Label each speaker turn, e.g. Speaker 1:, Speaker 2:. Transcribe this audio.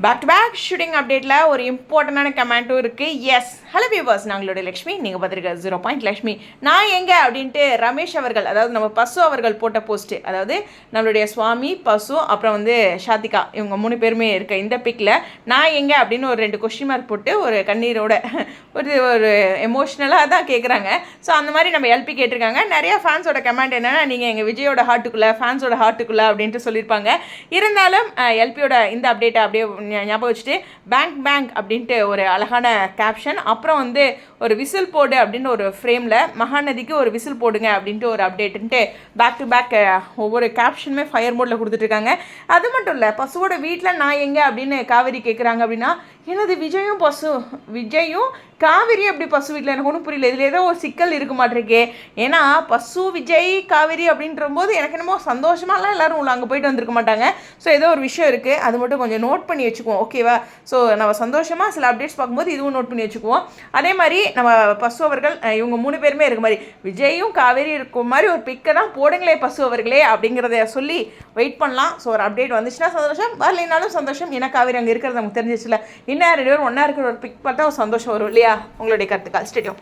Speaker 1: Back to back shooting அப்டேட்டில் ஒரு இம்பார்ட்டண்டான கமெண்ட்டும் இருக்குது எஸ் ஹலோ வியூவர்ஸ் நாங்களுடைய லக்ஷ்மி. நீங்கள் பார்த்துருக்க ஜீரோ பாயிண்ட் லக்ஷ்மி. நான் எங்கே அப்படின்ட்டு ரமேஷ் அவர்கள் அதாவது நம்ம பசு அவர்கள் போட்ட போஸ்ட்டு அதாவது நம்மளுடைய சுவாமி பசு அப்புறம் வந்து ஷாத்திகா இவங்க மூணு பேருமே இருக்க இந்த பிக்கில் நான் எங்கே அப்படின்னு ஒரு ரெண்டு கொஸ்டின் மார்க் போட்டு ஒரு கண்ணீரோட ஒரு ஒரு எமோஷ்னலாக தான் கேட்குறாங்க ஸோ அந்த மாதிரி நம்ம எல்பி கேட்டிருக்காங்க. நிறையா ஃபேன்ஸோட கமெண்ட் என்னென்னா நீங்கள் எங்கள் விஜயோட ஹார்ட்டுக்குள்ளே ஃபேன்ஸோட ஹார்ட்டுக்குள்ளே அப்படின்ட்டு சொல்லியிருப்பாங்க. இருந்தாலும் எல்பியோட இந்த அப்டேட்டை அப்படியே ஞாபகம் வச்சுட்டு பேங்க் பேங்க் அப்படின்ட்டு ஒரு அழகான கேப்ஷன் அப்புறம் வந்து ஒரு விசில் போடு அப்படின்னு ஒரு ஃப்ரேமில் மகாநதிக்கு ஒரு விசில் போடுங்க அப்படின்ட்டு ஒரு அப்டேட்டுன்ட்டு பேக் டு பேக் ஒவ்வொரு கேப்ஷனுமே ஃபயர் மோடில் கொடுத்துட்ருக்காங்க அது மட்டும் இல்லை பசுவோட வீட்டில் நான் எங்கே? அப்படின்னு காவேரி கேட்குறாங்க அப்படின்னா எனது விஜயும் பசு? விஜயும் காவேரி அப்படி பசு வீட்டில் எனக்கு ஒன்றும் புரியல. இதில் ஏதோ ஒரு சிக்கல் இருக்க மாட்டிருக்கே. ஏன்னா பசு விஜய் காவேரி அப்படின்ற போது எனக்கு என்னமோ சந்தோஷமாலாம் எல்லாரும் உள்ள அங்கே போயிட்டு வந்திருக்க மாட்டாங்க. ஸோ ஏதோ ஒரு விஷயம் இருக்குது அது மட்டும் கொஞ்சம் நோட் பண்ணி வச்சுக்குவோம். ஓகேவா ஸோ நம்ம சந்தோஷமாக சில அப்டேட்ஸ் பார்க்கும்போது இதுவும் நோட் பண்ணி வச்சுக்குவோம். அதே மாதிரி நம்ம பசு அவர்கள் இவங்க மூணு பேருமே இருக்க மாதிரி விஜயும் காவேரி இருக்கும் மாதிரி ஒரு பிக்கை தான் போடுங்களே பசு அவர்களே அப்படிங்கிறத சொல்லி வெயிட் பண்ணலாம். ஸோ ஒரு அப்டேட் வந்துச்சுன்னா சந்தோஷம். வரலைனாலும் சந்தோஷம். ஏன்னா காவேரி அங்கே இருக்கிறது நமக்கு தெரிஞ்சிச்சுல இன்னும் ரெண்டு பேரும் ஒன்றா இருக்கிற ஒரு பிக் பார்த்தா ஒரு சந்தோஷம் வரும் இல்லையா? உங்களுடைய கருத்துக்கள். ஸ்டேடியம்